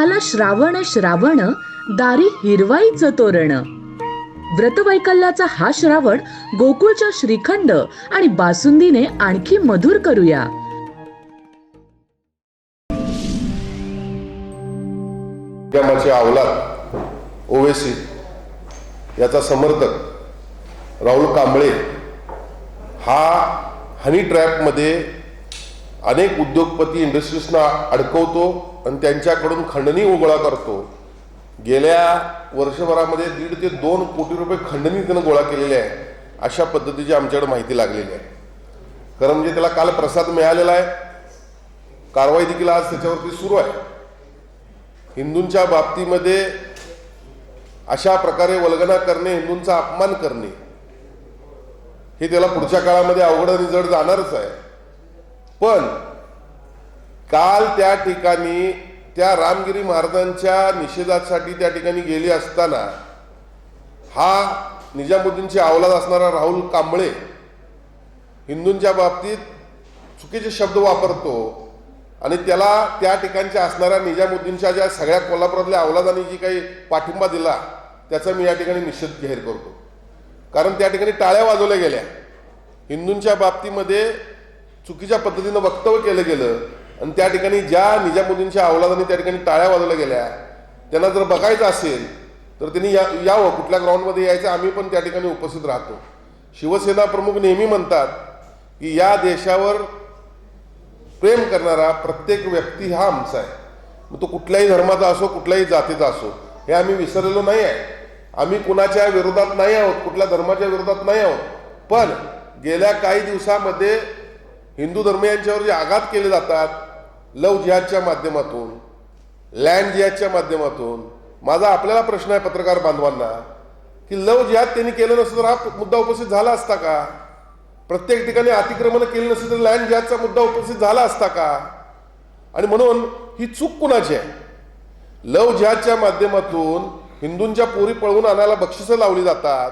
आला श्रावण श्रावण दारी हिरवाईच तोरण. व्रतवैकल्याचा हा श्रावण गोकुळच्या श्रीखंड आणि बासुंदीने आणखी मधुर करूया. आमचे अवलाद ओवेसी याचा समर्थक राहुल कांबळे हा हनी ट्रॅपमध्ये अनेक उद्योगपती इंडस्ट्रीजना अडकवतो आणि त्यांच्याकडून खंडणी गोळा करतो. गेल्या वर्षभरामध्ये दीड ते दोन कोटी रुपये खंडणी त्यानं गोळा केलेली आहे अशा पद्धतीची आमच्याकडे माहिती लागलेली आहे. खरं म्हणजे त्याला काल प्रसाद मिळालेला आहे. कारवाई देखील आज त्याच्यावरती सुरू आहे. हिंदूंच्या बाबतीमध्ये अशा प्रकारे वल्गना करणे हिंदूंचा अपमान करणे हे त्याला पुढच्या काळामध्ये अवघड आणि जड जाणारच आहे. पण काल त्या ठिकाणी त्या रामगिरी महाराजांच्या निषेधासाठी त्या ठिकाणी गेली असताना हा निजामुद्दीनचे अवलाद असणारा राहुल कांबळे हिंदूंच्या बाबतीत चुकीचे शब्द वापरतो आणि त्याला त्या ठिकाणच्या असणाऱ्या निजामुद्दीनच्या ज्या सगळ्या कोल्हापुरातल्या अवलादांनी जी काही पाठिंबा दिला त्याचा मी या ठिकाणी निषेध जाहीर करतो. कारण त्या ठिकाणी टाळ्या वाजवल्या गेल्या. हिंदूंच्या बाबतीमध्ये चुकीच्या पद्धतीनं वक्तव्य केलं गेलं आणि त्या ठिकाणी ज्या निजामुद्दीनच्या अवलादांनी त्या ठिकाणी टाळ्या वाजवल्या गेल्या त्यांना जर बघायचं असेल तर त्यांनी या यावं कुठल्या ग्राउंडमध्ये यायचं आम्ही पण त्या ठिकाणी उपस्थित राहतो. शिवसेना प्रमुख नेहमी म्हणतात की या देशावर प्रेम करणारा प्रत्येक व्यक्ती हा आमचा आहे. मग तो कुठल्याही धर्माचा असो कुठल्याही जातीचा असो हे आम्ही विसरलेलो नाही आहे. आम्ही कुणाच्या विरोधात नाही आहोत कुठल्या धर्माच्या विरोधात नाही आहोत. पण गेल्या काही दिवसामध्ये हिंदू धर्मियांच्यावर जे आघात केले जातात लव जिहादच्या माध्यमातून लँड जिहादच्या माध्यमातून माझा आपल्याला प्रश्न आहे पत्रकार बांधवांना की लव जिहाद त्यांनी केलं नसतं तर हा मुद्दा उपस्थित झाला असता का? प्रत्येक ठिकाणी अतिक्रमण केलं नसेल तर लँड जिहादचा मुद्दा उपस्थित झाला असता का? आणि म्हणून ही चूक कुणाची आहे? लव जिहादच्या माध्यमातून हिंदूंच्या पोरी पळवून आणायला बक्षिसं लावली जातात.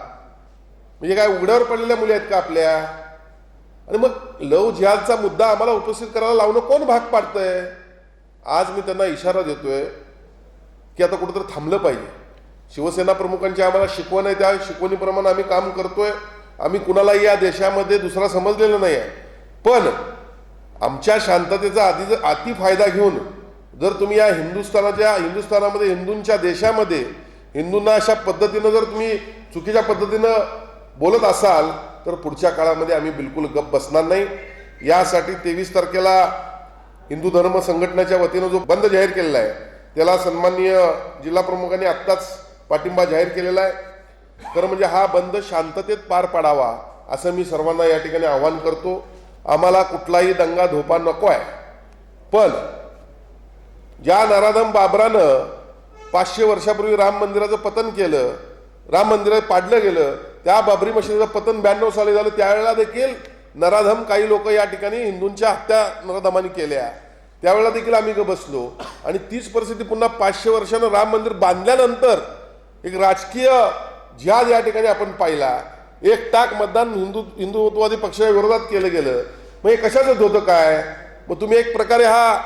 म्हणजे काय उघड्यावर पडलेल्या मुली आहेत का आपल्या? आणि मग लव जिहादचा मुद्दा आम्हाला उपस्थित करायला लावणं कोण भाग पाडतंय? आज मी त्यांना इशारा देतोय की आता कुठंतरी थांबलं पाहिजे. शिवसेना प्रमुखांची आम्हाला शिकवण आहे त्या शिकवणीप्रमाणे आम्ही काम करतोय. आम्ही कुणालाही या देशामध्ये दुसरा समजलेलं नाही आहे. पण आमच्या शांततेचा आधी अति फायदा घेऊन जर तुम्ही या हिंदुस्थानाच्या हिंदुस्थानामध्ये हिंदूंच्या देशामध्ये हिंदूंना अशा पद्धतीनं जर तुम्ही चुकीच्या पद्धतीनं बोलत असाल तर पुढच्या काळामध्ये आम्ही बिलकुल गप बसणार नाही. यासाठी तेवीस तारखेला हिंदू धर्म संघटनेच्या वतीनं जो बंद जाहीर केलेला आहे त्याला सन्माननीय जिल्हा प्रमुखांनी आत्ताच पाठिंबा जाहीर केलेला आहे. खरं म्हणजे हा बंद शांततेत पार पाडावा असं मी सर्वांना या ठिकाणी आवाहन करतो. आम्हाला कुठलाही दंगा धोपा नको आहे. पण ज्या नराधम बाबरानं पाचशे वर्षापूर्वी राम मंदिराचं पतन केलं राम मंदिरात पाडलं गेलं त्या बाबरी मशिदीचं पतन ब्याण्णव साली झालं. त्यावेळेला देखील नराधम काही लोक या ठिकाणी हिंदूंच्या हत्या नराधमाने केल्या. त्यावेळेला देखील आम्ही ग बसलो. आणि तीच परिस्थिती पुन्हा पाचशे वर्षानं राम मंदिर बांधल्यानंतर एक राजकीय जिहाद या ठिकाणी आपण पाहिला. एक टाक मतदान हिंदू हिंदुत्ववादी पक्षाच्या विरोधात केलं गेलं. मग हे कशाचं होतं काय? मग तुम्ही एक प्रकारे हा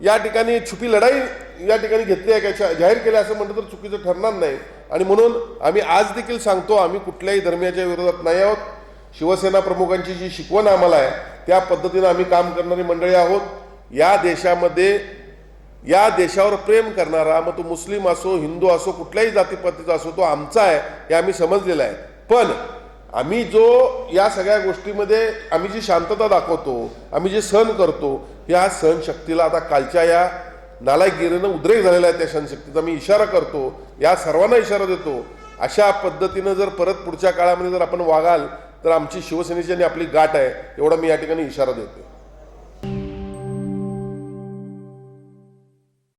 या ठिकाणी छुपी लढाई या ठिकाणी घेतली आहे का जाहीर केलं असं म्हटलं तर चुकीचं ठरणार नाही. आणि म्हणून आम्ही आज देखील सांगतो आम्ही कुठल्याही धर्मियाच्या विरोधात नाही आहोत. शिवसेना प्रमुखांची जी शिकवण आम्हाला आहे त्या पद्धतीनं आम्ही काम करणारी मंडळी आहोत. या देशामध्ये या देशावर प्रेम करणारा मग तो मुस्लिम असो हिंदू असो कुठल्याही जातीपातीचा असो तो आमचा आहे हे आम्ही समजलेलं आहे. पण आम्ही जो या सगळ्या गोष्टीमध्ये आम्ही जी शांतता दाखवतो आम्ही जे सहन करतो या सहनशक्तीला आता कालच्या या नालायकगिरीनं उद्रेक झालेला आहे त्या सहनशक्तीचा मी इशारा करतो या सर्वांना इशारा देतो अशा पद्धतीनं जर परत पुढच्या काळामध्ये जर आपण वागाल तर आमची शिवसेनेची आणि आपली गाठ आहे एवढा मी या ठिकाणी इशारा देतो